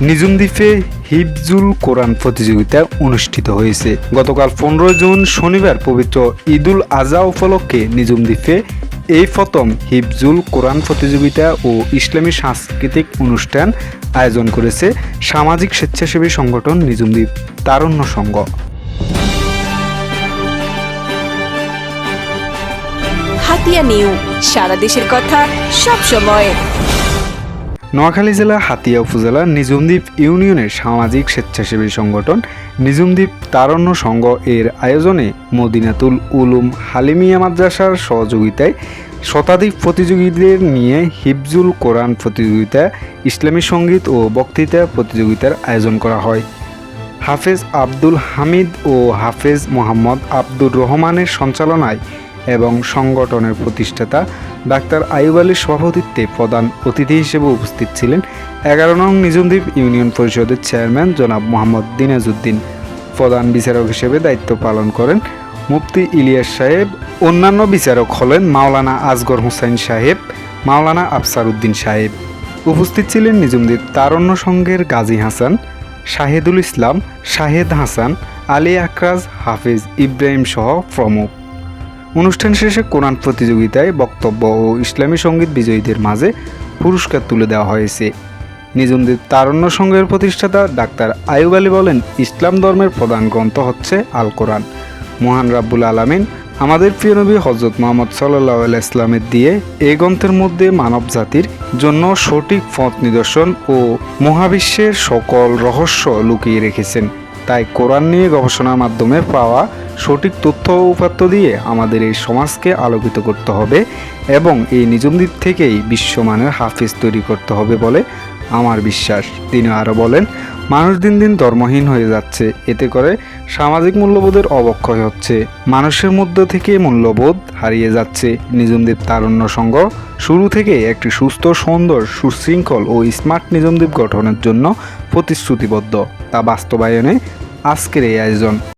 নিজুম দ্বীপে হিফজুল কোরআন প্রতিযোগিতা অনুষ্ঠিত হয়েছে। গতকাল পনেরো জুন শনিবার পবিত্র ঈদুল আজহা উপলক্ষে নিজুম দ্বীপে এই প্রথম হিফজুল কোরআন প্রতিযোগিতা ও ইসলামী সাংস্কৃতিক অনুষ্ঠান আয়োজন করেছে সামাজিক স্বেচ্ছাসেবী সংগঠন নিজুম দ্বীপ তারুণ্য সংঘ। হাতিয়া নিউ, সারা দেশের কথা সব সময়। নোয়াখালী জেলা, হাতিয়া উপজেলা নিজুমদ্বীপ ইউনিয়নের সামাজিক স্বেচ্ছাসেবী সংগঠন নিজুমদ্বীপ তারণ্য সংঘ এর আয়োজনে মদিনাতুল উলুম হালিমিয়া মাদ্রাসার সহযোগিতায় শতাধিক প্রতিযোগীদের নিয়ে হিফজুল কোরআন প্রতিযোগিতা, ইসলামী সংগীত ও বক্তৃতা প্রতিযোগিতার আয়োজন করা হয়। হাফেজ আব্দুল হামিদ ও হাফেজ মোহাম্মদ আব্দুর রহমানের সঞ্চালনায় এবং সংগঠনের প্রতিষ্ঠাতা ডাক্তার আইব আলীর সভাপতিত্বে প্রধান অতিথি হিসেবে উপস্থিত ছিলেন এগারো নং নিজমদ্বীপ ইউনিয়ন পরিষদের চেয়ারম্যান জনাব মোহাম্মদ দিনাজউদ্দিন। প্রধান বিচারক হিসেবে দায়িত্ব পালন করেন মুফতি ইলিয়াস সাহেব। অন্যান্য বিচারক হলেন মাওলানা আজগর হোসেন সাহেব, মাওলানা আফসার উদ্দিন সাহেব। উপস্থিত ছিলেন নিজমদ্বীপ তারণ্য সংঘের গাজী হাসান, শাহেদুল ইসলাম, শাহেদ হাসান, আলী আকরাজ, হাফিজ ইব্রাহিম সহ প্রমুখ। অনুষ্ঠান শেষে কোরআন প্রতিযোগিতায় বক্তব্য ও ইসলামী সংগীত বিজয়ীদের মাঝে পুরস্কার তুলে দেওয়া হয়েছে। নিজমদ্বীপ তারণ্য সংঘের প্রতিষ্ঠাতা ডাক্তার আয়ুব আলী বলেন, ইসলাম ধর্মের প্রধান গ্রন্থ হচ্ছে আল কোরআন মহান রাব্বুল আলামিন, আমাদের প্রিয় নবী হজরত মোহাম্মদ সাল্লাহ ইসলামের দিয়ে এই গ্রন্থের মধ্যে মানব জাতির জন্য সঠিক পথ নিদর্শন ও মহাবিশ্বের সকল রহস্য লুকিয়ে রেখেছেন। তাই কোরআন নিয়ে গবেষণার মাধ্যমে পাওয়া সঠিক তথ্য ও উপাত্ত দিয়ে আমাদের এই সমাজকে আলোকিত করতে হবে এবং এই নিজম দিক থেকেই বিশ্বমানের হাফিজ তৈরি করতে হবে বলে আমার বিশ্বাস। তিনি আরও বলেন, মানুষ দিন দিন ধর্মহীন হয়ে যাচ্ছে, এতে করে সামাজিক মূল্যবোধের অবক্ষয় হচ্ছে। মানুষের মধ্য থেকে মূল্যবোধ হারিয়ে যাচ্ছে। নিজমদ্বীপ তারুণ্য সংঘ শুরু থেকে একটি সুস্থ, সুন্দর, সুশৃঙ্খল ও স্মার্ট নিজমদ্বীপ গঠনের জন্য প্রতিশ্রুতিবদ্ধ। তা বাস্তবায়নে আজকের এই আয়োজন।